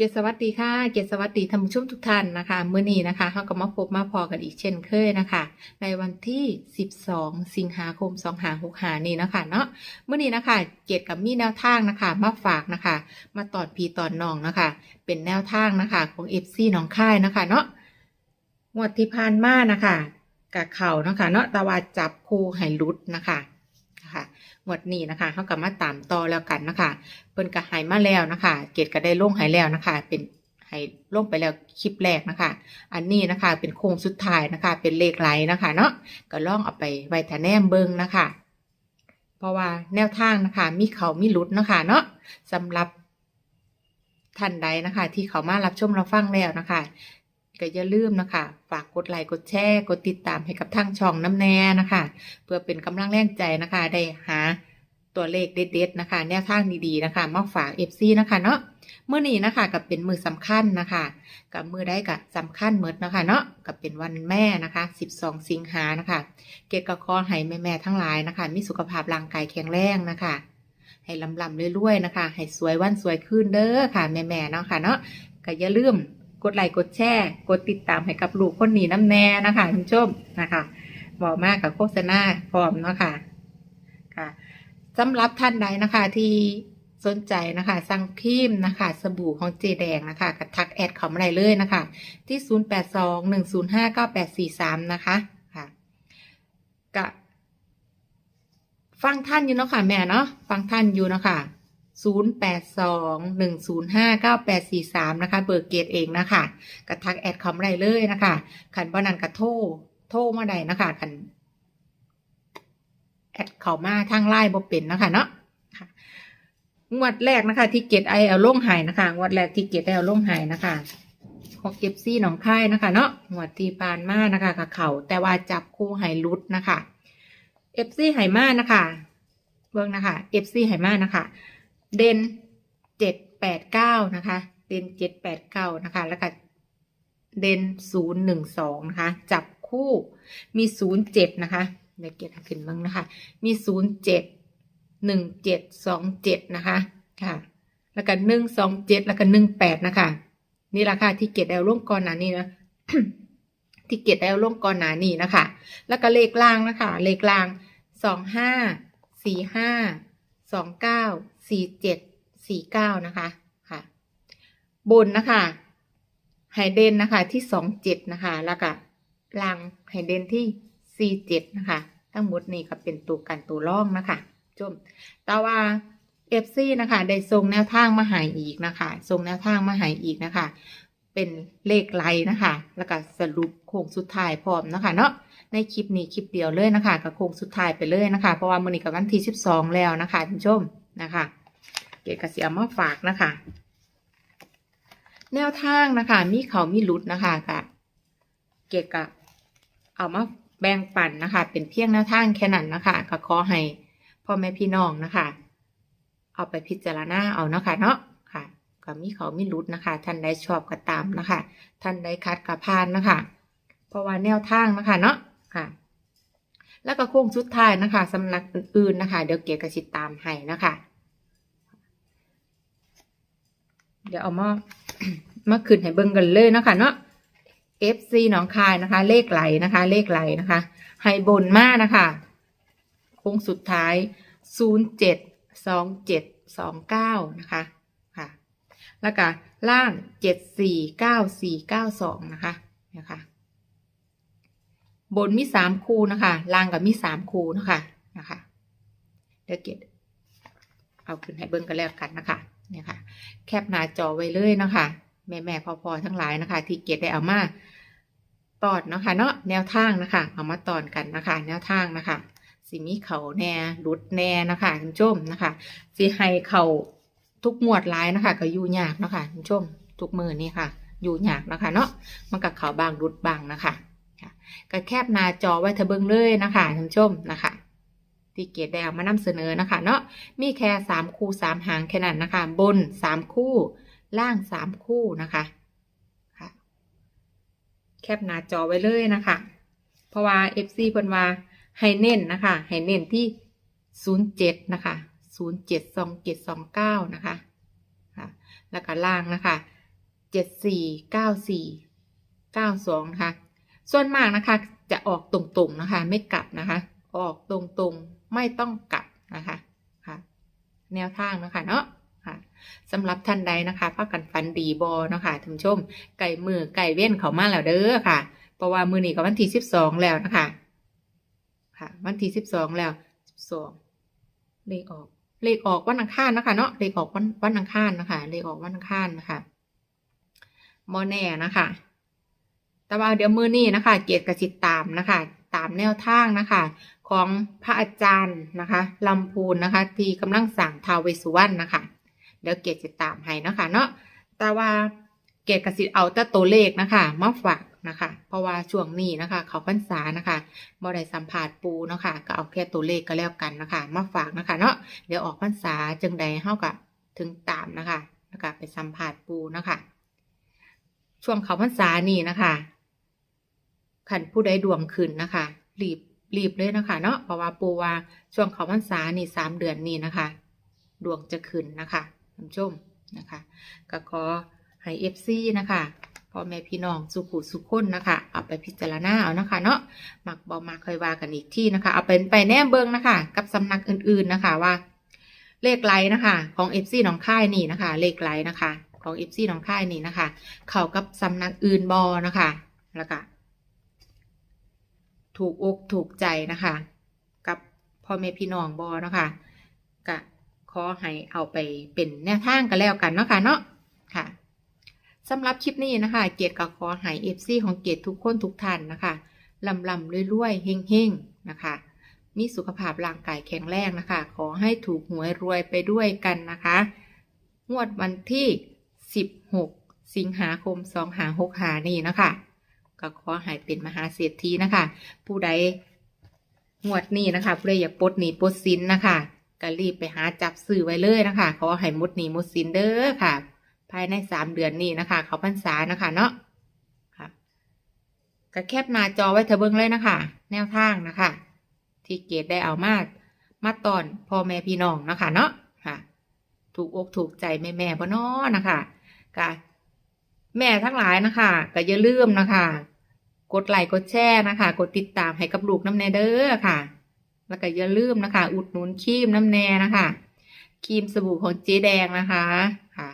เกียรติสวัสดีค่ะ เกียรติสวัสดีท่านผู้ชมทุกท่านนะคะ มื้อนี้นะคะเราก็มาพบมาพอกันอีกเช่นเคยนะคะ ในวันที่ 12 สิงหาคม2565นี่นะคะเนาะมื้อนี้นะคะ เกียรติกับมีแนวทางนะคะ มาฝากนะคะ มาตอดพีตอนน้องนะคะ เป็นแนวทางนะคะของ FC หนองค่ายนะคะเนาะงวดที่ผ่านมานะคะกับเขานะคะเนาะตะวาจับคู่ให้หลุดนะคะ นะคะงวดนี้นะคะเขาก็มาตามต่อแล้วกันนะคะเพิ่นก็หายมาแล้วนะคะ เกดก็ได้ลงหายแล้วนะคะ เป็นหายลงไปแล้วคลิปแรกนะคะ อันนี้นะคะเป็นโค้งสุดท้ายนะคะ เป็นเลขไหลนะคะ เนาะก็ลองเอาไปไว้ทาแนมเบิงนะคะ เพราะว่าแนวทางนะคะมีเขามีลุดนะคะ เนาะสำหรับท่านใดนะคะ ที่เขามารับชมเรับฟังแล้วนะคะ ก็อย่าลืมนะคะ ฝากกดไลค์กดแชร์กดติดตามให้กับทางช่องน้ำแน่นะคะ เพื่อเป็นกำลังแรงใจนะคะ ได้หาตัวเลขเด็ดๆนะคะ แนวทางดีๆนะคะมาฝาก FC นะคะเนาะเมื่อนี้นะคะกับเป็นมือสำคัญนะคะ กับมือได้กับสำคัญเมือนะคะ เนาะกับเป็นวันแม่นะคะ 12 สิงหานะคะ เกดกระคอให้แม่ๆทั้งหลายนะคะ มีสุขภาพร่างกายแข็งแรงนะคะให้ลำลำๆรวยๆนะคะ ให้สวยวันสวยขึ้นเด้อค่ะแม่ๆเนาะค่ะเนาะก็อย่าลืม กดไลค์กดแชร์กดติดตามให้กับลูกคนนี้น้ำแน่นะคะคุณผู้ชมนะคะบอกมากกับโฆษณาพร้อมเนาะค่ะค่ะสำหรับท่านใดนะคะที่สนใจนะคะสั่งครีมนะคะ สบู่ของเจแดงนะคะกับทักแอดเขามาได้เลยนะคะ ที่ 0821059843 นะคะค่ะกะฟังท่านอยู่เนาะค่ะแม่เนาะฟังท่านอยู่เนาะค่ะ 0821059843 นะคะ เบอร์เกตเองนะคะกระทักแอดเขามได้เลยนะคะขันบ่นันกระโทโทมาได้นะคะขันแอดเขามาทางไลน์บ่เป็นนะคะเนาะงวดแรกนะคะ ที่เกตไอเอาลงหายนะคะ งวดแรกที่เกตไอเอาลงหายนะคะของเก็บซี่หนองค่ายนะคะเนาะงวดที่ปานมานะคะกับเขาแต่ว่าจับคู่ไหลุดนะคะเอฟซีไหมานะคะ เบิ่งนะคะเอฟซีไหมานะคะ เด่นเจ็ดแปดเก้านะคะ เด่นเจ็ดแปดเก้านะคะ แล้วก็เด่นศูนย์หนึ่งสองนะคะ จับคู่มีศูนย์เจ็ดนะคะเดี๋ยวเกียรติขึ้นบ้างนะคะ มีศูนย์เจ็ดหนึ่งเจ็ดสองเจ็ดนะคะ ค่ะ แล้วก็หนึ่งสองเจ็ดแล้วก็หนึ่งแปดนะคะ นี่ราคาที่เกียรติแอลล่งก่อนหนานี้นะที่เกียรติแอลล่งก่อนหนานี้นะคะ แล้วก็เลขล่างนะคะ เลขล่างสองห้าสี่ห้าสองเก้า สี่เจ็ดสี่เก้านะคะค่ะ บนนะคะไฮเดนนะคะที่สองเจ็ดนะคะแล้วก็ล่างไฮเดนที่สี่เจ็ดนะคะ ทั้งหมดนี่ก็เป็นตัวกันตัวร่องนะคะจมแต่ว่าเอฟซีนะคะ ได้ส่งแนวทางมาหายอีกนะคะส่งแนวทางมาหายอีกนะคะ เป็นเลขไลนะคะ แล้วก็สรุปโค้งสุดท้ายพร้อมนะคะ เนาะในคลิปนี้คลิปเดียวเลยนะคะกับโค้งสุดท้ายไปเลยนะคะ เพราะว่ามื้อนี้กับวันที่ 12 แล้วนะคะท่านผู้ชมนะคะ เกดกเสียมาฝากนะคะ แนวทางนะคะ มีเขามีหลุดนะคะกะเกดกะเอามาแบ่งปันนะคะ เป็นเพียงแนวทางแค่นั้นนะคะก็ขอให้พ่อแม่พี่น้องนะคะ เอาไปพิจารณาเอานะคะเนาะค่ะก็มีเขามีหลุดนะคะ ท่านใดชอบก็ตามนะคะ ท่านใดคัดก็พานนะคะ เพราะว่าแนวทางนะคะเนาะค่ะแล้วก็โค้งสุดท้ายนะคะสำนักอื่นๆนะคะ เดี๋ยวเกียรติกสิตามให้นะคะ เดี๋ยวเอามามาขึ้นให้เบิ่งกันเลยนะคะเนาะ FC หนองคายนะคะ เลขไหลนะคะ เลขไหลนะคะ ให้บนมากนะคะโค้งสุดท้ายศูนย์เจ็ดสองเจ็ดสองเก้านะคะ ค่ะ แล้วก็ล่างเจ็ดสี่เก้าสี่เก้าสองนะคะนะคะ บนมีสามคูนะคะ ล่างกับมีสามคูนะคะ นะคะ เดี๋ยวเก็บเอาขึ้นให้เบิ้งกันแล้วกันนะคะ เนี่ยค่ะ แคปหน้าจอไว้เลยนะคะแม่แม่พอพอๆทั้งหลายนะคะ ที่เก็บได้เอามาตอนเนาะคะเนาะแนวทางนะคะ เอามาตอนกันนะคะ แนวทางนะคะสิมีเขาแน่รุดแน่นะคะคุณชมนะคะสิให้เขาทุกหมวดหลายนะคะ ก็อยู่ยากนะคะคุณชมทุกมือนี่ค่ะ อยู่ยากนะคะ เนาะมันกับเขาบางรุดบางนะคะก็แคบหน้าจอไว้เธอเบิ่งเลยนะคะท่านผู้ชมนะคะ ที่เกดแดวมานำเสนอนะคะ เนาะมีแค่สามคู่สามหางแค่นั้นนะคะ บนสามคู่ล่างสามคู่นะคะค่ะแคบหน้าจอไว้เลยนะคะ เพราะว่า FC เพิ่นว่าให้เน้นนะคะให้เน้นที่ศูนย์เจ็ดนะคะศูนย์เจ็ดสองเจ็ดสองเก้านะคะค่ะแล้วก็ล่างนะคะเจ็ดสี่เก้าสี่เก้าสองนะคะส่วนมากนะคะจะออกตรงๆนะคะ ไม่กลับนะคะ ออกตรงๆไม่ต้องกลับนะคะค่ะแนวทางนะคะเนาะค่ะสำหรับท่านใดนะคะพักกันฟันดีบอนะคะท่านชม ไก่มือไก่เว้นเขามาแล้วเด้อค่ะ เพราะว่ามือนี้ก็วันที่สิบสองแล้วนะคะค่ะ วันที่สิบสองแล้วสิบสองเลขออกเลขออกวันอังคารนะคะเนาะเลขออกวันวันอังคารนะคะเลขออกวันอังคารนะคะโมแน่นะคะแต่ว่าเดี๋ยวมือนี้นะคะ เกียรติกสิตามนะคะ ตามแนวทางนะคะ ของพระอาจารย์นะคะลำพูนนะคะที่กำลังสั่งทาวเวสุวรรณนะคะเดี๋ยวเกียรติจะตามให้นะคะเนาะแต่ว่าเกียรติกสิเอาแต่ตัวเลขนะคะมาฝากนะคะ เพราะว่าช่วงนี้นะคะ เขาพรรษานะคะบ่ได้สัมผัสปูนะคะก็เอาแค่ตัวเลขก็แล้วกันนะคะมาฝากนะคะเนาะเดี๋ยวออกพรรษาจึงใดเฮากับถึงตามนะคะแล้วก็ไปสัมผัสปูนะคะ ช่วงเขาพรรษานี่นะคะขันผู้ใดดวงขึ้นนะคะรีบ รีบเลยนะคะเนาะเพราะว่าปูว่าช่วงเขาพรรษานี่สามเดือนนี่นะคะ ดวงจะขึ้นนะคะท่านชมนะคะ ก็ขอให้เอฟซีนะคะพ่อแม่พี่น้องสุขุสุขคนนะคะเอาไปพิจารณาเอานะคะ เนาะหมักบอมาเคยว่ากันอีกที่นะคะ เอาเป็นไปแนมเบิงนะคะ กับสำนักอื่นๆนะคะว่า เลขไลนะคะ ของเอฟซีหนองค่ายนี่นะคะ เลขไลนะคะ ของเอฟซีหนองค่ายนี่นะคะ เข้ากับสำนักอื่นบอนะคะแล้วก็ ถูกอกถูกใจนะคะ กับพ่อแม่พี่น้องบอนะคะก็ขอให้เอาไปเป็นแนวทางกันแล้วกันเนาะค่ะเนาะค่ะสำหรับคลิปนี้นะคะ เกียรติก็ขอให้เอฟซีของเกียรติทุกคนทุกท่านนะคะลำลำรวยๆเฮงๆนะคะ มีสุขภาพร่างกายแข็งแรงนะคะ ขอให้ถูกหวยรวยไปด้วยกันนะคะ งวดวันที่ 16 สิงหาคม2หา6หานี่นะคะ ก็ขอให้เป็นมหาเศรษฐีนะคะ ผู้ใดงวดนี้นะคะ ผู้ใดอยากปลดหนี้ปลดสินนะคะก็รีบไปหาจับซื้อไว้เลยนะคะ ขอให้หมดหนี้หมดสินเด้อค่ะ ภายในสามเดือนนี้นะคะ เขาพรรษานะคะเนาะค่ะก็แคปหน้าจอไว้เธอเบิ้งเลยนะคะ แนวทางนะคะ ที่เกดได้เอามามาตอนพ่อแม่พี่น้องนะคะเนาะค่ะ ถูกอกถูกใจแม่แม่ๆบ่น้อนะคะก็ แม่ทั้งหลายนะคะก็อย่าลืมนะคะ กดไลค์กดแชร์นะคะ กดติดตามให้กับลูกน้ำแน่เด้อค่ะ แล้วก็อย่าลืมนะคะ อุดหนุนครีมน้ำแน่นะคะครีมสบู่ของเจ๊แดงนะคะค่ะ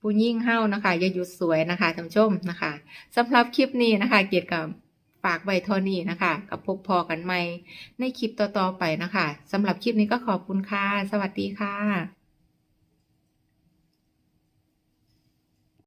ผู้ยิ่งเฮ้านะคะอย่าหยุดสวยนะคะท่านชมนะคะสำหรับคลิปนี้นะคะ เกียรติกับฝากไว้เท่านี้นะคะ กับพบพอกันใหม่ในคลิปต่อๆไปนะคะสำหรับคลิปนี้ก็ขอบคุณค่ะ สวัสดีค่ะ